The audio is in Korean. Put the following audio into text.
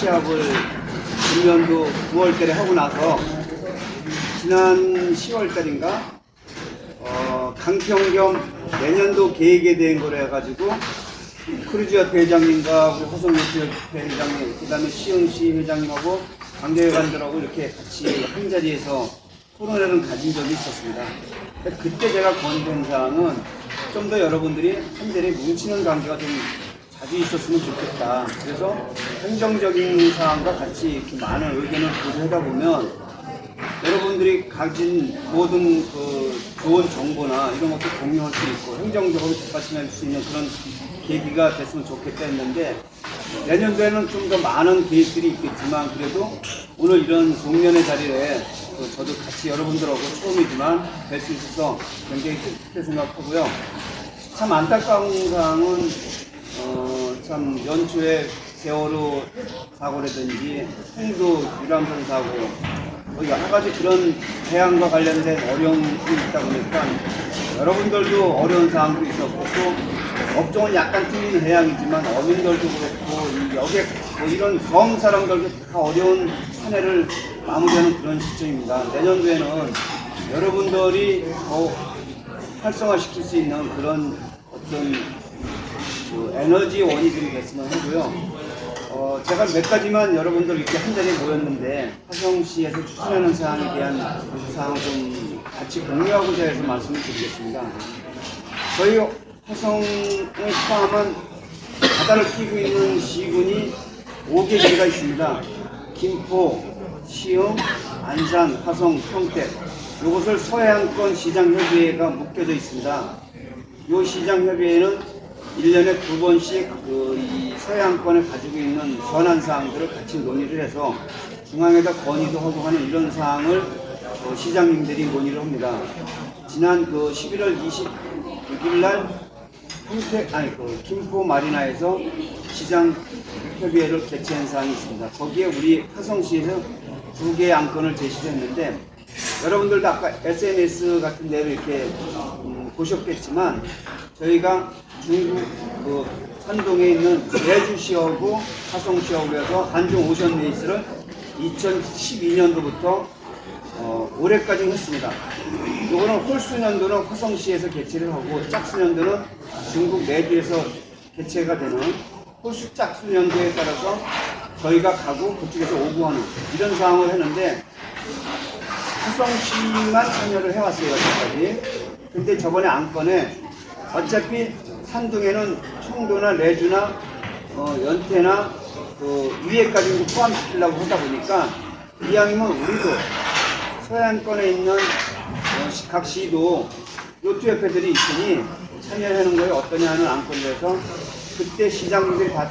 시합을 금년도 9월달에 하고 나서 지난 10월달인가 어, 강평 겸 내년도 계획에 대한 거로 해가지고 크루즈협 회장님과 화성요트 회장님, 그 다음에 시흥시 회장님하고 관계회관들하고 이렇게 같이 한 자리에서 토론회를 가진 적이 있었습니다. 그때 제가 건의된 사항은 좀 더 여러분들이 한 자리에 뭉치는 관계가 좀 자주 있었으면 좋겠다. 그래서 행정적인 사항과 같이 이렇게 많은 의견을 고려하다 보면 여러분들이 가진 모든 그 좋은 정보나 이런 것도 공유할 수 있고 행정적으로 뒷받침할 수 있는 그런 계기가 됐으면 좋겠다 했는데 내년도에는 좀 더 많은 계획들이 있겠지만 그래도 오늘 이런 송년회 자리에 또 저도 같이 여러분들하고 처음이지만 뵐 수 있어서 굉장히 뜻깊게 생각하고요. 참 안타까운 사항은 어, 참 연초에 세월호 사고라든지 홍도 유람선 사고 뭐 여러 가지 그런 해양과 관련된 어려움이 있다 보니까 여러분들도 어려운 사항도 있었고 또 업종은 약간 틀린 해양이지만 어민들도 그렇고 이 여객 뭐 이런 섬 사람들도 다 어려운 한 해를 마무리하는 그런 시점입니다. 내년도에는 여러분들이 더 활성화시킬 수 있는 그런 어떤 그 에너지 원이 됐으면 하고요. 어, 제가 몇 가지만 여러분들 이렇게 한 자리에 모였는데 화성시에서 추진하는 사항에 대한 사항 좀 같이 공유하고자 해서 말씀을 드리겠습니다. 저희 화성을 포함한 바다를 끼고 있는 시군이 5개 시가 있습니다. 김포, 시흥, 안산, 화성, 평택. 이것을 서해안권 시장협의회가 묶여져 있습니다. 이 시장협의회는 1년에 두 번씩 그이 서해안권에 가지고 있는 현안 사항들을 같이 논의를 해서 중앙에다 건의도 하고 하는 이런 사항을 어, 시장님들이 논의를 합니다. 지난 그 11월 26일 날 평택 아니 그 김포 마리나에서 시장 협의회를 개최한 사항이 있습니다. 거기에 우리 화성시에서 두 개의 안건을 제시했는데 여러분들도 아까 SNS 같은 데를 이렇게 음, 보셨겠지만 저희가 중국 그 산동에 있는 제주시하고 화성시하고 해서 한중 오션 레이스를 2012년도부터 어, 올해까지 했습니다. 요거는 홀수년도는 화성시에서 개최를 하고 짝수년도는 중국 내주에서 개최가 되는 홀수 짝수년도에 따라서 저희가 가고 그쪽에서 오구하는 이런 상황을 했는데 화성시만 참여를 해왔어요, 여태까지. 근데 저번에 안건에 어차피 산둥에는 청도나 레주나 어, 연태나 그 위에까지 포함시키려고 하다 보니까 이왕이면 우리도 서해안권에 있는 어, 시- 각 시도 요트협회들이 있으니 참여하는 거에 어떠냐 하는 안건이라서 그때 시장님들이 다